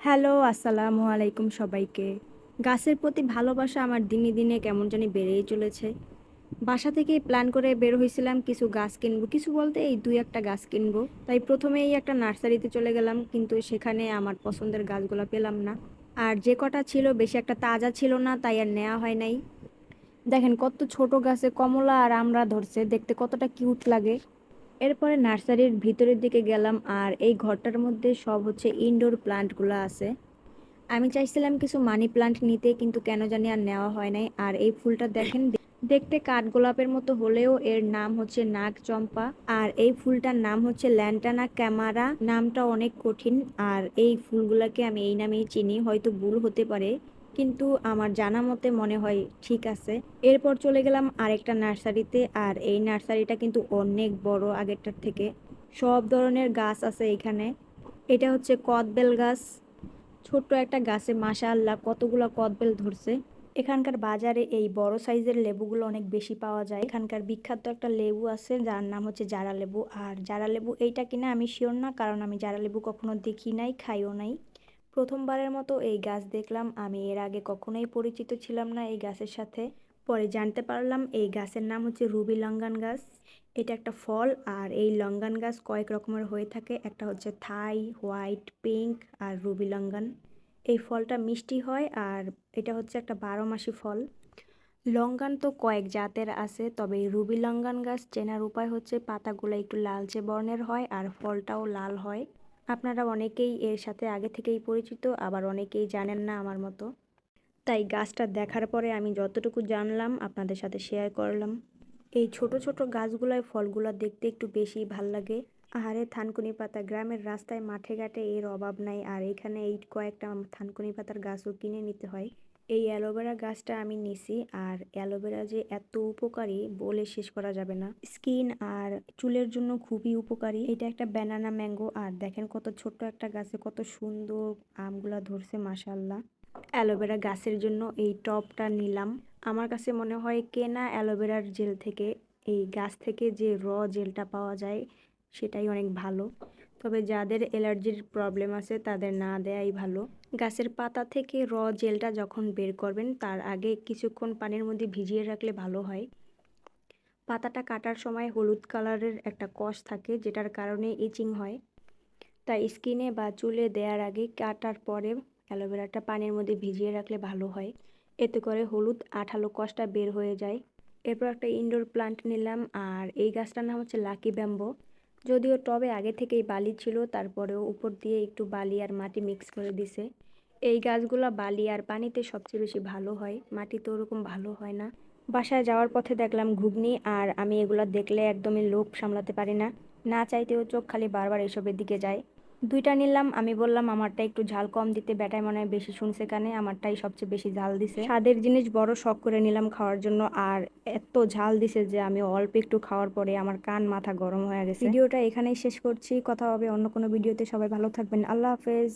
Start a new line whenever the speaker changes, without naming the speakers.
Hello, আসসালামু আলাইকুম সবাইকে। গাছের প্রতি ভালোবাসা আমার দিনে দিনে কেমন জানি বেড়েই চলেছে। বাসা থেকে প্ল্যান করে বের হয়েছিলাম, কিছু গাছ কিনবো। কিছু বলতে এই দুই একটা গাছ কিনবো। তাই প্রথমেই একটা নার্সারিতে চলে গেলাম, কিন্তু সেখানে আমার পছন্দের গাছগুলো পেলাম না। আর যে কটা ছিল বেশি একটা তাজা ছিল না, তাই আর নেওয়া হয় নাই। দেখেন কত ছোট গাছে কমলা আর আমরা ধরছে, দেখতে কতটা কিউট লাগে। এরপরে নার্সারির ভিতরের দিকে গেলাম আর এই ঘরটার মধ্যে সব হচ্ছে ইনডোর প্লান্টগুলো আছে। আমি চাইছিলাম কিছু মানি প্লান্ট নিতে কিন্তু কেন জানি আর নেওয়া হয় নাই। আর এই ফুলটা দেখেন, দেখতে কাঠগোলাপের মতো হলেও এর নাম হচ্ছে নাগ চম্পা আর এই ফুলটার নাম হচ্ছে ল্যান্টানা ক্যামারা। নামটা অনেক কঠিন, আর এই ফুলগুলাকে আমি এই নামেই চিনি, হয়তো ভুল হতে পারে। কিন্তু আমার জানা মতে মনে হয় ঠিক আছে। এরপর চলে গেলাম আরেকটা নার্সারিতে আর এই নার্সারিটা কিন্তু অনেক বড় আগেরটার থেকে। সব ধরনের গাছ আছে এখানে। এটা হচ্ছে কদবেল গাছ। ছোট্ট একটা গাছে, মাশাআল্লাহ, কতগুলো কদবেল ধরছে। এখানকার বাজারে এই বড় সাইজের লেবুগুলো অনেক বেশি পাওয়া যায়। এখানকার বিখ্যাত একটা লেবু আছে, যার নাম হচ্ছে জারা লেবু আর জারা লেবু এইটা কিনা আমি শিওর না, কারণ আমি জারা লেবু কখনো দেখি নাই, খাইও নাই। প্রথমবারের মতো এই গাছ দেখলাম। আমি এর আগে কখনোই পরিচিত ছিলাম না এই গাছের সাথে। পরে জানতে পারলাম এই গাছের নাম হচ্ছে রুবি লঙ্গান গাছ। এটা একটা ফল আর এই লঙ্গান গাছ কয়েক রকমের হয়ে থাকে। একটা হচ্ছে থাই, হোয়াইট, পিঙ্ক আর রুবি লঙ্গান। এই ফলটা মিষ্টি হয় আর এটা হচ্ছে একটা বারো মাসি ফল। লঙ্গান তো কয়েক জাতের আছে, তবে রুবি লঙ্গান গাছ চেনার উপায় হচ্ছে পাতাগুলো একটু লালচে বর্ণের হয় আর ফলটাও লাল হয়। আপনারা অনেকেই এর সাথে আগে থেকেই পরিচিত, আবার অনেকেই জানেন না আমার মতো। তাই গাছটা দেখার পরে আমি যতটুকু জানলাম, আপনাদের সাথে শেয়ার করলাম। এই ছোট ছোট গাছগুলোয় ফলগুলো দেখতে একটু বেশি ভালো লাগে। আহারে থানকুনি পাতা গ্রামের রাস্তায় মাঠে ঘাটে এর অভাব নাই, আর এখানে এই কয়েকটা থানকুনি পাতার গাছও কিনে নিতে হয়। এই অ্যালোভেরা গাছটা আমি নিছি আর অ্যালোভেরা যে এত উপকারী বলে শেষ করা যাবে না। স্কিন আর চুলের জন্য খুবই উপকারী। এটা একটা ব্যানানা ম্যাঙ্গো আর দেখেন কত ছোট্ট একটা গাছে কত সুন্দর আমগুলা ধরছে মাসাল্লাহ অ্যালোভেরা গাছের জন্য এই টবটা নিলাম। আমার কাছে মনে হয় কেনা অ্যালোভেরার জেল থেকে, এই গাছ থেকে যে র জেলটা পাওয়া যায় সেটাই অনেক ভালো। তবে যাদের অ্যালার্জির প্রবলেম আছে তাদের না দেয়াই ভালো। গাছের পাতা থেকে র জেলটা যখন বের করবেন তার আগে কিছুক্ষণ পানির মধ্যে ভিজিয়ে রাখলে ভালো হয়। পাতাটা কাটার সময় হলুদ কালারের একটা কষ থাকে যেটার কারণে ইচিং হয়। তাই স্কিনে বা চুলে দেওয়ার আগে কাটার পরে অ্যালোভেরাটা পানির মধ্যে ভিজিয়ে রাখলে ভালো হয়। এতে করে হলুদ আঠালো কষটা বের হয়ে যায়। এরপর একটা ইনডোর প্লান্ট নিলাম আর এই গাছটার নাম হচ্ছে লাকি ব্যাম্বো। যদিও টবে আগে থেকেই বালি ছিল, তারপরেও উপর দিয়ে একটু বালি আর মাটি মিক্স করে দিছে। এই গাছগুলো বালি আর পানিতে সবচেয়ে বেশি ভালো হয়, মাটি তো ওরকম ভালো হয় না। বাসায় যাওয়ার পথে দেখলাম ঘুগনি, আর আমি এগুলো দেখলে একদমই লোভ সামলাতে পারি না। না চাইতেও চোখ খালি বারবার এসবের দিকে যায়। দুইটা নিলাম, আমি বললাম, আমারটা একটু ঝাল কম দিতে ব্যাটায় মনে হয় বেশি শুনছে কানে, আমারটাই সবচেয়ে বেশি ঝাল দিছে। স্বাদের জিনিস বড় শখ করে নিলাম খাওয়ার জন্য, আর এত ঝাল দিছে যে আমি অল্প একটু খাওয়ার পরে আমার কান মাথা গরম হয়ে গেছে। ভিডিওটা এখানেই শেষ করছি, কথা হবে অন্য কোনো ভিডিওতে, সবাই ভালো থাকবেন, আল্লাহ হাফেজ।